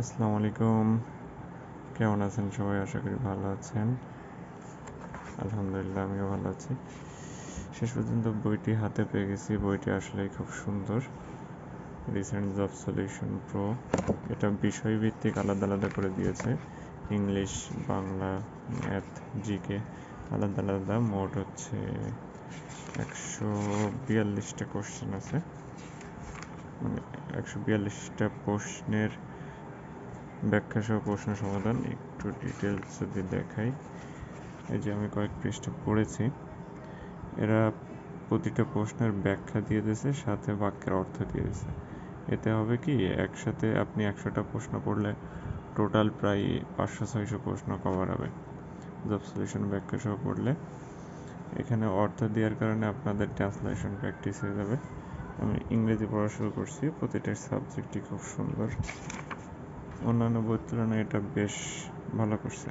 আসসালামু আলাইকুম। কেমন আছেন সবাই? আশা করি ভালো আছেন। আলহামদুলিল্লাহ, আমিও ভালো আছি। শেষ পর্যন্ত বইটি হাতে পেয়ে গেছি। বইটি আসলে খুব সুন্দর। রিসেন্ট জব সলিউশন প্রো এটা বিষয়ভিত্তিক আলাদা আলাদা করে দিয়েছে। ইংলিশ, বাংলা ম্যাথ জিকে আলাদা আলাদা। মোট হচ্ছে একশো বিয়াল্লিশটা কোশ্চেন আছে। মানে একশো বিয়াল্লিশটা প্রশ্নের ব্যাখ্যা সহ প্রশ্ন সমাধান, একটু ডিটেলস যদি দেখাই। এই যে আমি কয়েক পৃষ্ঠা পড়েছি। এরা প্রতিটা প্রশ্নের ব্যাখ্যা দিয়ে দিয়েছে, সাথে বাক্যের অর্থ দিয়ে দিয়েছে। এতে হবে কি, একসাথে আপনি একশোটা প্রশ্ন পড়লে টোটাল প্রায় পাঁচশো ছয়শো প্রশ্ন কভার হবে। জব সলিউশন ব্যাখ্যা সহ পড়লে। এখানে অর্থ দেওয়ার কারণে আপনাদের ট্রান্সলেশন প্র্যাকটিস হয়ে যাবে। আমি ইংরেজি পড়া শুরু করছি, প্রতিটা সাবজেক্টই খুব সুন্দর। অন্যান্য বইয়ের তুলনায় এটা বেশ ভালো করছে।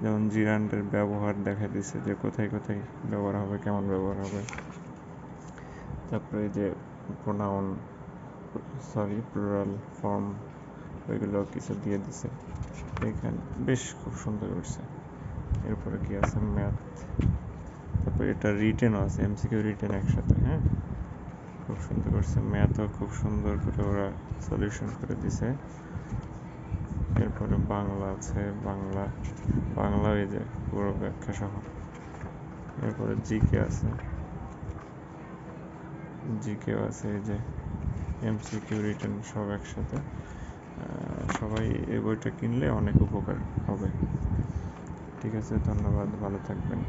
যেমন জিরান্ডের ব্যবহার দেখা দিচ্ছে যে কোথায় কোথায় ব্যবহার হবে, কেমন ব্যবহার হবে। তারপরে যে প্রোনাউন সরি প্লুরাল ফর্ম ওইগুলো কিছু দিয়ে দিছে। এখানে, বেশ খুব সুন্দর করছে। এরপরে কি আছে? ম্যাথ তারপরে এটা রিটেনও আছে এমসিকিউ রিটেন একসাথে হ্যাঁ? খুব সুন্দর করছে। ম্যাথও খুব সুন্দর করে ওরা সলিউশন করে দিছে। এরপরে বাংলা আছে, বাংলা বাংলা এই যে পুরো ব্যাখ্যা সহ। এরপরে জিকে আছে। জিকেও আছে, এই যে এমসিকিউ রিটার্ন সব একসাথে। সবাই এই বইটা কিনলে অনেক উপকার হবে। ঠিক আছে, ধন্যবাদ, ভালো থাকবেন।